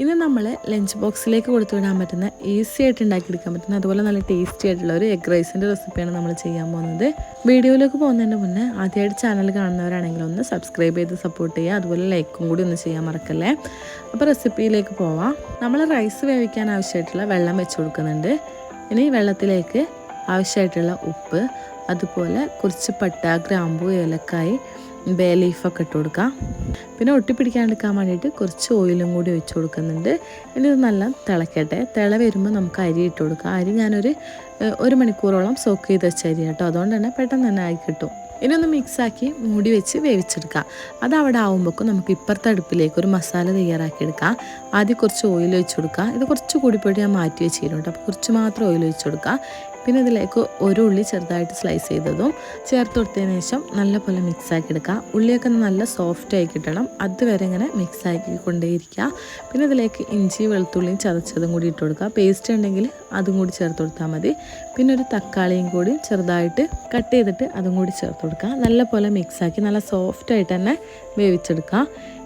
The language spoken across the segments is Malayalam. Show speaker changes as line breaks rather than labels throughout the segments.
ഇന്ന് നമ്മൾ ലഞ്ച് ബോക്സിലേക്ക് കൊടുത്തു വിടാൻ പറ്റുന്ന ഈസി ആയിട്ട് ഉണ്ടാക്കിയെടുക്കാൻ പറ്റുന്ന അതുപോലെ നല്ല ടേസ്റ്റി ആയിട്ടുള്ള ഒരു എഗ് റൈസിന്റെ റെസിപ്പിയാണ് നമ്മൾ ചെയ്യാൻ പോകുന്നത്. വീഡിയോയിലേക്ക് പോകുന്നതിന് മുന്നേ ആദ്യമായിട്ട് ചാനൽ കാണുന്നവരാണെങ്കിൽ ഒന്ന് സബ്സ്ക്രൈബ് ചെയ്ത് സപ്പോർട്ട് ചെയ്യുക. അതുപോലെ ലൈക്കും കൂടി ഒന്ന് ചെയ്യാൻ മറക്കല്ലേ? അപ്പോൾ റെസിപ്പിയിലേക്ക് പോവാം. നമ്മൾ റൈസ് വേവിക്കാൻ ആവശ്യമായിട്ടുള്ള വെള്ളം വെച്ച് കൊടുക്കുന്നുണ്ട്. ഇനി വെള്ളത്തിലേക്ക് ആവശ്യമായിട്ടുള്ള ഉപ്പ് അതുപോലെ കുറച്ച് പട്ട ഗ്രാമ്പു ഏലക്കായി ബേ ലീഫൊക്കെ ഇട്ട് കൊടുക്കാം. പിന്നെ ഒട്ടിപ്പിടിക്കാണ്ടിരിക്കാൻ വേണ്ടിയിട്ട് കുറച്ച് ഓയിലും കൂടി ഒഴിച്ച് കൊടുക്കുന്നുണ്ട്. ഇനി ഇത് നല്ല തിളക്കട്ടെ. തിള വരുമ്പോൾ നമുക്ക് അരി ഇട്ട് കൊടുക്കാം. അരി ഞാനൊരു ഒരു മണിക്കൂറോളം സോക്ക് ചെയ്ത് വെച്ച അരി കേട്ടോ. അതുകൊണ്ട് തന്നെ പെട്ടെന്ന് തന്നെ ആയി കിട്ടും. ഇനി ഒന്ന് മിക്സാക്കി മൂടി വെച്ച് വേവിച്ചെടുക്കാം. അത് അവിടെ ആകുമ്പോഴേക്കും നമുക്ക് ഇപ്പുറത്തെ അടുപ്പിലേക്ക് ഒരു മസാല തയ്യാറാക്കി തയ്യാറാക്കിയെടുക്കാം ആദ്യം കുറച്ച് ഓയിൽ ഒഴിച്ച് കൊടുക്കുക ഇത് കുറച്ച് കൂടിപ്പോയിട്ട് ഞാൻ മാറ്റി വെച്ചിരുന്നു കേട്ടോ. അപ്പോൾ കുറച്ച് മാത്രം ഓയിൽ ഒഴിച്ച് കൊടുക്കുക പിന്നെ ഇതിലേക്ക് ഒരു ഉള്ളി ചെറുതായിട്ട് സ്ലൈസ് ചെയ്തതും ചേർത്ത് കൊടുത്തതിന് ശേഷം നല്ലപോലെ മിക്സ് ആക്കി എടുക്കുക. ഉള്ളിയൊക്കെ നല്ല സോഫ്റ്റ് ആയി കിട്ടണം. അതുവരെ ഇങ്ങനെ മിക്സാക്കി കൊണ്ടേയിരിക്കുക. പിന്നെ ഇതിലേക്ക് ഇഞ്ചി വെളുത്തുള്ളിയും ചതച്ചതും കൂടി ഇട്ട് കൊടുക്കുക. പേസ്റ്റ് ഉണ്ടെങ്കിൽ അതും കൂടി ചേർത്ത് കൊടുത്താൽ മതി. പിന്നെ ഒരു തക്കാളിയും കൂടി ചെറുതായിട്ട് കട്ട് ചെയ്തിട്ട് അതും കൂടി ചേർത്ത് കൊടുക്കുക. നല്ലപോലെ മിക്സാക്കി നല്ല സോഫ്റ്റ് ആയിട്ട് തന്നെ വേവിച്ചെടുക്കുക.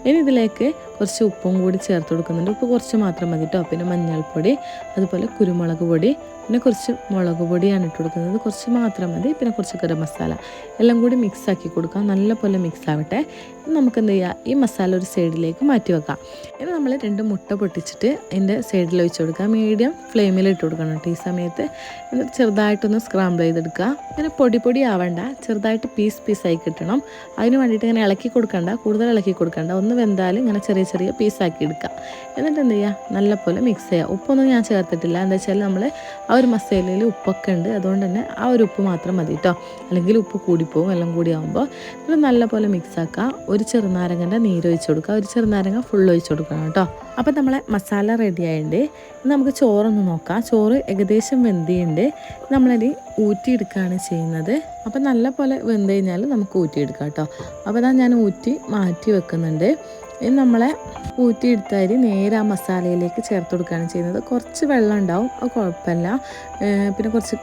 ഇനി ഇതിലേക്ക് കുറച്ച് ഉപ്പും കൂടി ചേർത്ത് കൊടുക്കുന്നുണ്ട്. ഉപ്പ് കുറച്ച് മാത്രം മതി കേട്ടോ പിന്നെ മഞ്ഞൾപ്പൊടി അതുപോലെ കുരുമുളക് പൊടി പിന്നെ കുറച്ച് മുളക് പൊടിയാണ് ഇട്ട് കൊടുക്കുന്നത്. കുറച്ച് മാത്രം മതി. പിന്നെ കുറച്ച് ഗരം മസാല എല്ലാം കൂടി മിക്സ് ആക്കി കൊടുക്കാം. നല്ലപോലെ മിക്സ് ആവട്ടെ. നമുക്ക് എന്ത് ചെയ്യുക ഈ മസാല ഒരു സൈഡിലേക്ക് മാറ്റി വെക്കാം. ഇനി നമ്മൾ രണ്ട് മുട്ട പൊട്ടിച്ചിട്ട് അതിന്റെ സൈഡിൽ ഒഴിച്ച് കൊടുക്കുക മീഡിയം ഫ്ലെയിമിൽ ഇട്ട് കൊടുക്കണം കേട്ടോ ഈ സമയത്ത്. എന്നിട്ട് ചെറുതായിട്ടൊന്ന് സ്ക്രാമ്പിൾ ചെയ്തെടുക്കുക. ഇങ്ങനെ പൊടി പൊടി ആവണ്ട. ചെറുതായിട്ട് പീസ് പീസായി കിട്ടണം. അതിന് വേണ്ടിയിട്ട് ഇങ്ങനെ ഇളക്കി കൊടുക്കണ്ട. കൂടുതൽ ഇളക്കി കൊടുക്കണ്ട. ഒന്ന് വെന്താൽ ഇങ്ങനെ ചെറിയ ചെറിയ പീസാക്കി എടുക്കാം. എന്നിട്ട് എന്ത് ചെയ്യുക നല്ലപോലെ മിക്സ് ചെയ്യുക ഉപ്പൊന്നും ഞാൻ ചേർത്തിട്ടില്ല. എന്താ വെച്ചാൽ നമ്മൾ ആ ഒരു മസാലയിൽ ഉപ്പൊക്കെ ഉണ്ട്. അതുകൊണ്ട് തന്നെ ആ ഒരു ഉപ്പ് മാത്രം മതി കേട്ടോ അല്ലെങ്കിൽ ഉപ്പ് കൂടിപ്പോവും. എല്ലാം കൂടി ആകുമ്പോൾ ഇത് നല്ലപോലെ മിക്സ് ആക്കുക ഒരു ചെറുനാരങ്ങന്റെ നീര് ഒഴിച്ച് കൊടുക്കുക. ഒരു ചെറുനാരങ്ങ ഫുൾ ഒഴിച്ച് കൊടുക്കണം കേട്ടോ അപ്പോൾ നമ്മളെ മസാല റെഡി ആയിട്ടുണ്ട് നമുക്ക് ചോറൊന്ന് നോക്കാം. ചോറ് ഏകദേശം വെന്തിയുണ്ട്. നമ്മളത് ഊറ്റിയെടുക്കുകയാണ് ചെയ്യുന്നത്. അപ്പോൾ നല്ല പോലെ വെന്ത് കഴിഞ്ഞാൽ നമുക്ക് ഊറ്റിയെടുക്കാം കേട്ടോ. അപ്പോൾ അതാ ഞാൻ ഊറ്റി മാറ്റി വെക്കുന്നുണ്ട്. ഇനി നമ്മളെ ഊറ്റിയെടുത്ത അരി നേരെ ആ മസാലയിലേക്ക് ചേർത്ത് കൊടുക്കുകയാണ് ചെയ്യുന്നത്. കുറച്ച് വെള്ളം ഉണ്ടാവും. അത് കുഴപ്പമില്ല. പിന്നെ കുറച്ച്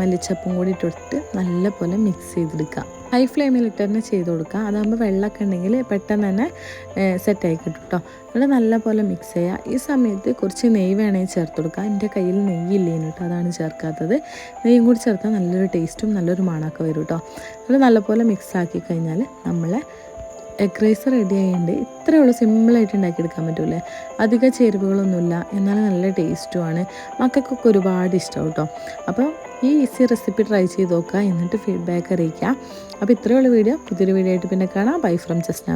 മല്ലിച്ചപ്പും കൂടി ഇട്ടിട്ട് നല്ല പോലെ മിക്സ് ചെയ്തെടുക്കുക ഹൈ ഫ്ലെയിമിൽ ഇട്ട് തന്നെ ചെയ്ത് കൊടുക്കുക. അതാകുമ്പോൾ വെള്ളമൊക്കെ ഉണ്ടെങ്കിൽ പെട്ടെന്ന് തന്നെ സെറ്റായി കിട്ടും കേട്ടോ നല്ല പോലെ മിക്സ് ചെയ്യുക. ഈ സമയത്ത് കുറച്ച് നെയ്യ് വേണമെങ്കിൽ ചേർത്ത് കൊടുക്കുക. എന്റെ കയ്യിൽ നെയ്യില്ലേനു കേട്ടോ അതാണ് ചേർക്കാത്തത്. നെയ്യും കൂടി ചേർത്താൽ നല്ലൊരു ടേസ്റ്റും നല്ലൊരു മണമൊക്കെ വരും കേട്ടോ എന്നിട്ട് നല്ലപോലെ മിക്സ് ആക്കി കഴിഞ്ഞാൽ നമ്മളെ എഗ് റൈസ് റെഡി ആയിട്ടുണ്ട് ഇത്രയേ ഉള്ളൂ. സിമ്പിളായിട്ട് ഉണ്ടാക്കിയെടുക്കാൻ പറ്റൂലേ. അധികം ചേരുവകളൊന്നുമില്ല. എന്നാലും നല്ല ടേസ്റ്റുമാണ് മക്കൾക്കൊക്കെ ഒരുപാട് ഇഷ്ടം കേട്ടോ അപ്പോൾ ഈ ഈസി റെസിപ്പി ട്രൈ ചെയ്ത് നോക്കുക. എന്നിട്ട് ഫീഡ്ബാക്ക് അറിയിക്കുക. അപ്പോൾ ഇത്രയുള്ള വീഡിയോ. പുതിയൊരു വീഡിയോ ആയിട്ട് പിന്നെ കാണാം. Bye from just